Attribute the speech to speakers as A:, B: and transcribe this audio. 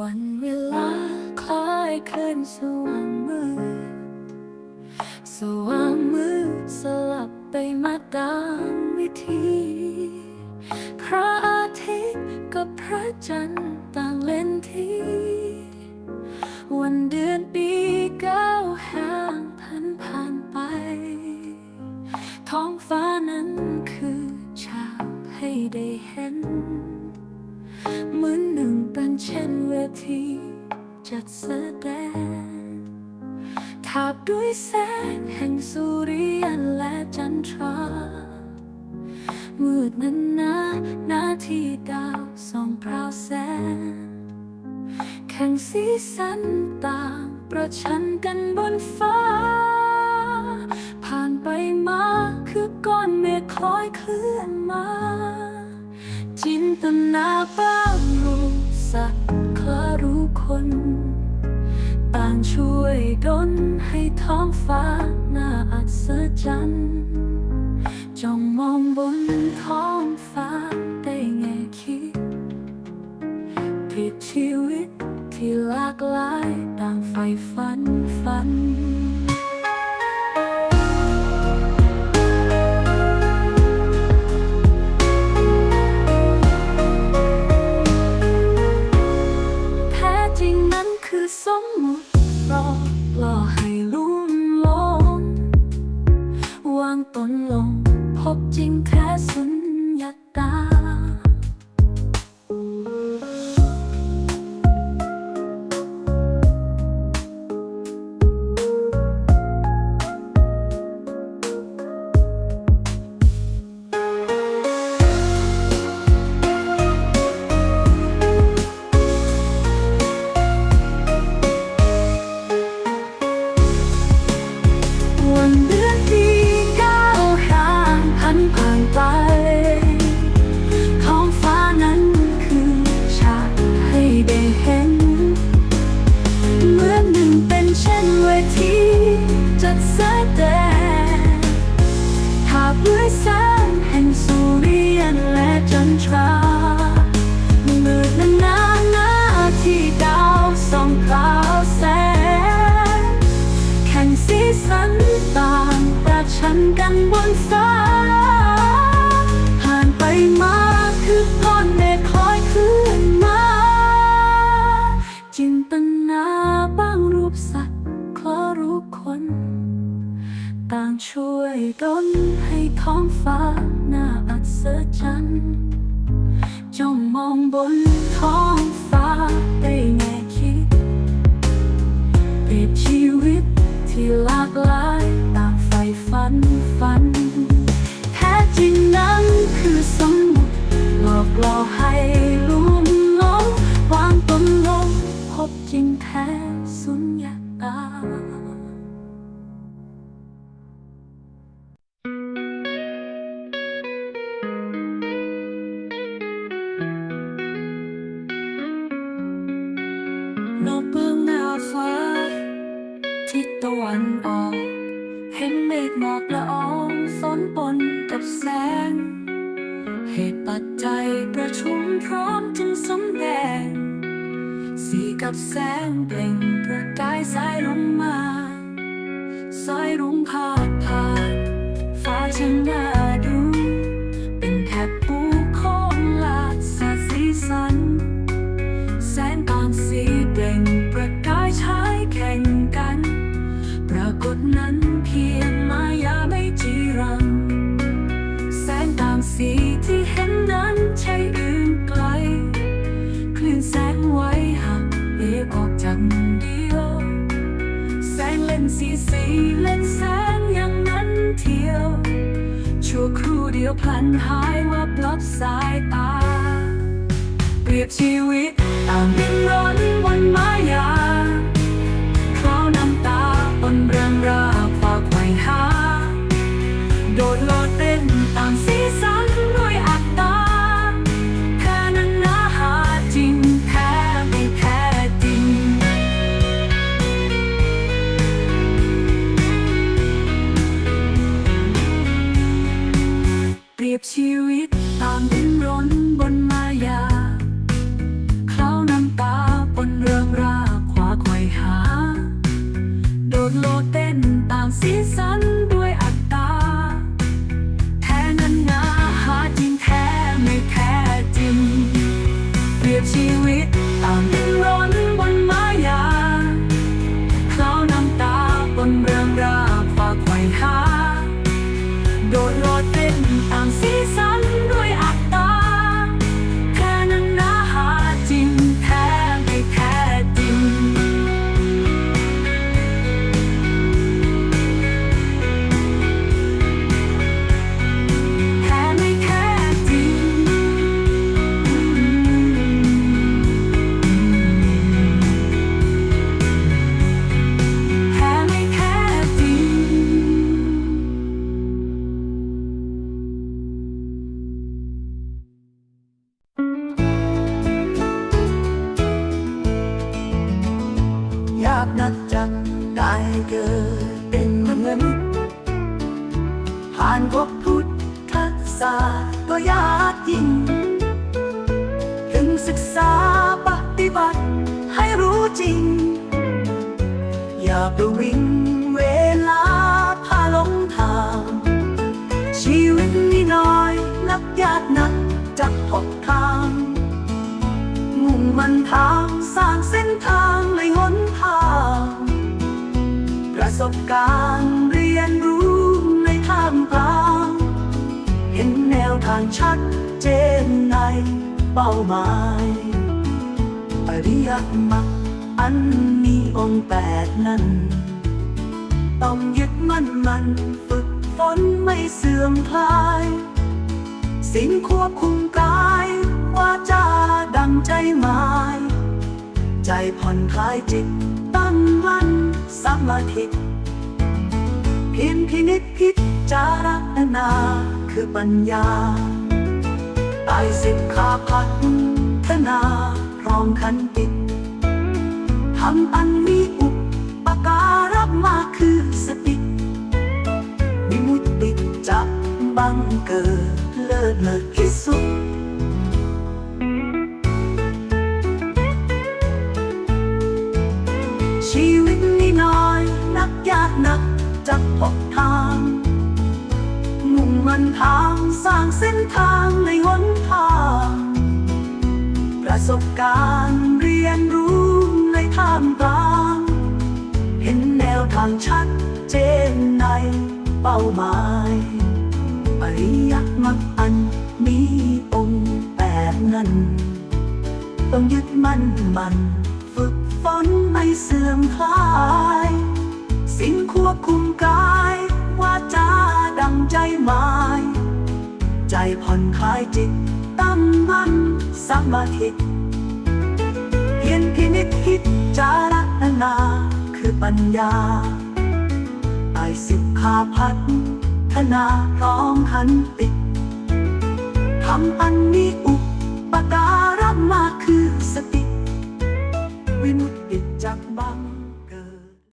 A: วันเวลาคล้ายคลื่นสว่างมืดสว่างมืดสลับไปมาตามวิธีพระอาทิตย์กับพระจันทร์ต่างเล่นที่ แสดงทาบด้วยแสงแห่งสุริยันและจันทรามืดนั้นนาหน้าที่ดาวส่องพราวแสง แข่งสีสันต่างประชันกันบนฟ้า ผ่านไปมาคือก้อนเมฆคล้อยเคลื่อนมา จินตนาบ้างรู้สักคลารู้คนต่าง ช่วยดลให้ท้องฟ้าน่าอัศจรรย์ ทรามืดนานหนาหน้าที่ดาวส่องพราวแสงแข่งสีสันต่างประชันกันบนฟ้าผ่านไปมา อ ทิศตะวันออก เห็นเมฆหมอกละอองส้อนปนกับแสง เหตุปัจจัยประชุมพร้อมจึงสมแดง สีกับแสงเปล่งประกายสายลงมา สายรุ้งพาดผ่านฟ้าช่างน่า นสีสีเล่นแสงอย่างนั้นเที่ยว ชั่วครู่เดียวพลันหายวับลับสายตา เปรียบชีวิตตามดิ้นรนบนมายาาสตร์ก็ยากยิ่ง ถึงศึกษาปฏิบัติให้รู้จริง อย่าประวิงเวลาพาหลงทาง ชีวิตนี่น้อยนักยากนักจะพบทาง มุ่งมันทางสร้างเส้นทางในหนทาง ประสบการณ์างชัดเจนในเป้าหมายอริยมรรคอันมีองค์แปดนั้น ต้องยึดมั่นมันฝึกฝนไม่เสื่อมคลาย สิ่งควบคุมกายวาจาดังใจหมาย ใจผ่อนคลายจิตตั้งมั่นสมาธิเพียรพินิจพิจารณา คือปัญญาใต้สิบขาพัฒนาพร้อมขันติดทำอันมีอุปการะมาคือสติวิมุตติจะบังเกิดเลิศเลิศที่สุดชีวิตนี่น้อย นักยากนักจะพบทาง มุ่งมันทางสร้างเส้นทางในหนทาง ประสบการณ์เรียนรู้ในท่ามกลาง เห็นแนวทางชัดเจนในเป้าหมายอริยมรรคอันมีองค์แปดนั้น ต้องยึดมั่นมันฝึกฝนไม่เสื่อมคลาย สิ่งควบคุมกาย จาดังใจหมาย ใจผ่อนคลายจิต ตั้งมั่นสมาธิเพียรพินิจพิจารณาคือปัญญาไอสิบขาพัฒนาพร้อมขันติทำอันมีอุปการะมาคือสติ วิมุตติจากบัง